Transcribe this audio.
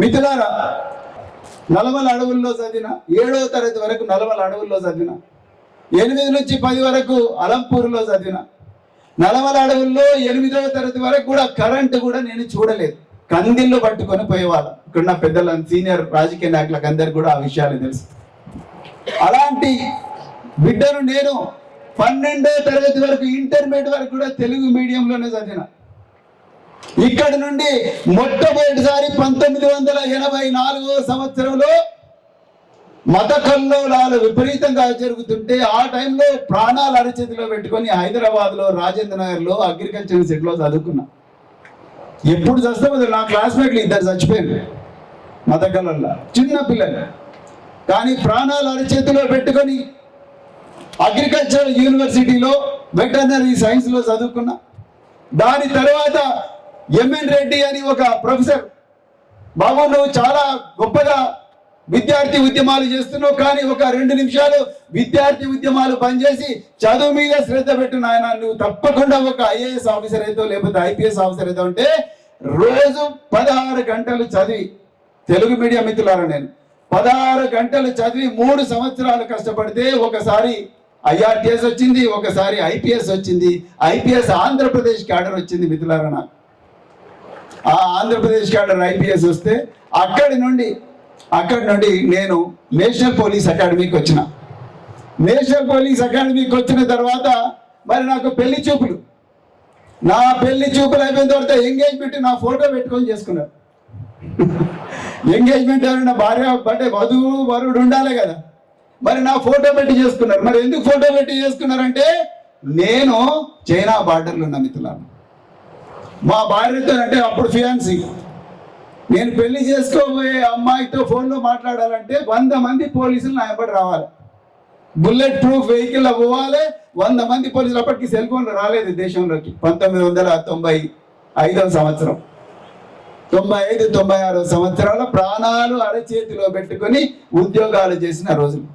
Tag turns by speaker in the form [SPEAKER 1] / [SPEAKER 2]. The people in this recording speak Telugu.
[SPEAKER 1] మిథులారా నలమల అడవుల్లో చదివిన ఏడవ తరగతి వరకు నలమల అడవుల్లో చదివిన ఎనిమిది నుంచి పది వరకు అలంపూర్లో చదివిన నలమల అడవుల్లో ఎనిమిదవ తరగతి వరకు కూడా కరెంటు కూడా నేను చూడలేదు. కందిళ్ళు పట్టుకొని పోయేవాళ్ళం. ఇక్కడున్న నా పెద్దల సీనియర్ రాజకీయ నాయకులకు అందరికి కూడా ఆ విషయాలు తెలుసు. అలాంటి బిడ్డను నేను పన్నెండో తరగతి వరకు ఇంటర్మీడియట్ వరకు కూడా తెలుగు మీడియంలోనే చదివిన. ఇక్కడ నుండి మొట్టమొదటిసారి పంతొమ్మిది వందల ఎనభై నాలుగో సంవత్సరంలో మత కల్లోలాలు విపరీతంగా జరుగుతుంటే ఆ టైంలో ప్రాణాలు అరచేతిలో పెట్టుకొని హైదరాబాద్లో రాజేంద్ర నగర్లో అగ్రికల్చర్ యూనివర్సిటీలో చదువుకున్నా. ఎప్పుడు చస్తామో నా క్లాస్మేట్లు ఇద్దరు చచ్చిపోయారు మత కళ్ళల్లో చిన్న పిల్లలు. కానీ ప్రాణాలు అరచేతిలో పెట్టుకొని అగ్రికల్చర్ యూనివర్సిటీలో వెటర్నరీ సైన్స్లో చదువుకున్నా. దాని తర్వాత ఎంఎన్ రెడ్డి అని ఒక ప్రొఫెసర్ బాబు నువ్వు చాలా గొప్పగా విద్యార్థి ఉద్యమాలు చేస్తున్నావు కానీ ఒక రెండు నిమిషాలు విద్యార్థి ఉద్యమాలు పనిచేసి చదువు మీద శ్రద్ధ పెట్టు నాయన. నువ్వు తప్పకుండా ఒక ఐఏఎస్ ఆఫీసర్ అయితే లేకపోతే ఐపీఎస్ ఆఫీసర్ అయితే ఉంటే రోజు పదహారు గంటలు చదివి తెలుగు మీడియా మిత్రులారా నేను పదహారు గంటలు చదివి మూడు సంవత్సరాలు కష్టపడితే ఒకసారి ఐఆర్టీఎస్ వచ్చింది ఒకసారి ఐపీఎస్ వచ్చింది ఐపీఎస్ ఆంధ్రప్రదేశ్ క్యాడర్ వచ్చింది మిత్రులారా నాకు. ఆ ఆంధ్రప్రదేశ్ క్యాడర్ ఐపీఎస్ వస్తే అక్కడి నుండి అక్కడి నుండి నేను నేషనల్ పోలీస్ అకాడమీకి వచ్చిన. నేషనల్ పోలీస్ అకాడమీకి వచ్చిన తర్వాత మరి నాకు పెళ్ళి చూపులు. నా పెళ్ళి చూపులు అయిపోయిన తర్వాత ఎంగేజ్మెంట్ నా ఫోటో పెట్టుకొని చేసుకున్నారు. ఎంగేజ్మెంట్ ఎవరైనా భార్య అంటే వధువు వరుడు ఉండాలి కదా. మరి నా ఫోటో పెట్టి చేసుకున్నారు. మరి ఎందుకు ఫోటో పెట్టి చేసుకున్నారంటే నేను చైనా బార్డర్లో ఉన్న మిత్రులను. మా భార్యతో అంటే అప్పుడు ఫియాన్సీ నేను పెళ్ళి చేసుకోబోయే అమ్మాయితో ఫోన్లో మాట్లాడాలంటే వంద మంది పోలీసులు నా వెంబడి రావాలి. బుల్లెట్ ప్రూఫ్ వెహికల్ పోవాలి. వంద మంది పోలీసులు అప్పటికి సెల్ ఫోన్లు రాలేదు దేశంలోకి. పంతొమ్మిది వందల తొంభై ఐదవ సంవత్సరం. తొంభై ఐదు తొంభై ఆరో సంవత్సరాల ప్రాణాలు అరచేతిలో పెట్టుకొని ఉద్యోగాలు చేసిన రోజులు.